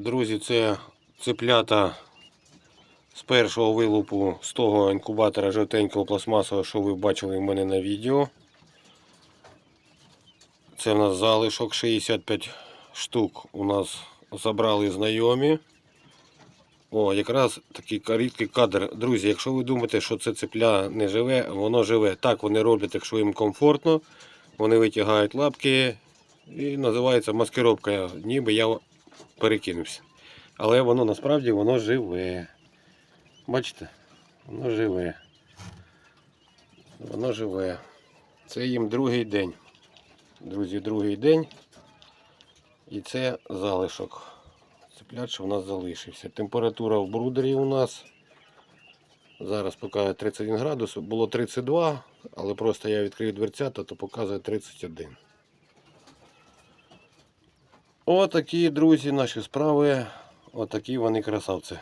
Друзі, це цеплята з першого вилупу з того інкубатора жовтенького пластмасового, що ви бачили в мене на відео. Це в нас залишок 65 штук у нас забрали знайомі. О, якраз такий рідкий кадр. Друзі, якщо ви думаєте, що це цепля не живе, воно живе. Так вони роблять, якщо їм комфортно. Вони витягають лапки і називається маскировка, ніби я перекинувся. Але воно насправді воно живе. Бачите? Воно живе. Воно живе. Це їм другий день. Друзі, другий день. І це залишок. Цеплят, що у нас залишився. Температура в брудері у нас. Зараз показує 31 градус. Було 32, але просто я відкрив дверцята, то показує 31. Отакі, друзі, наші справи. Отакі вони красавці.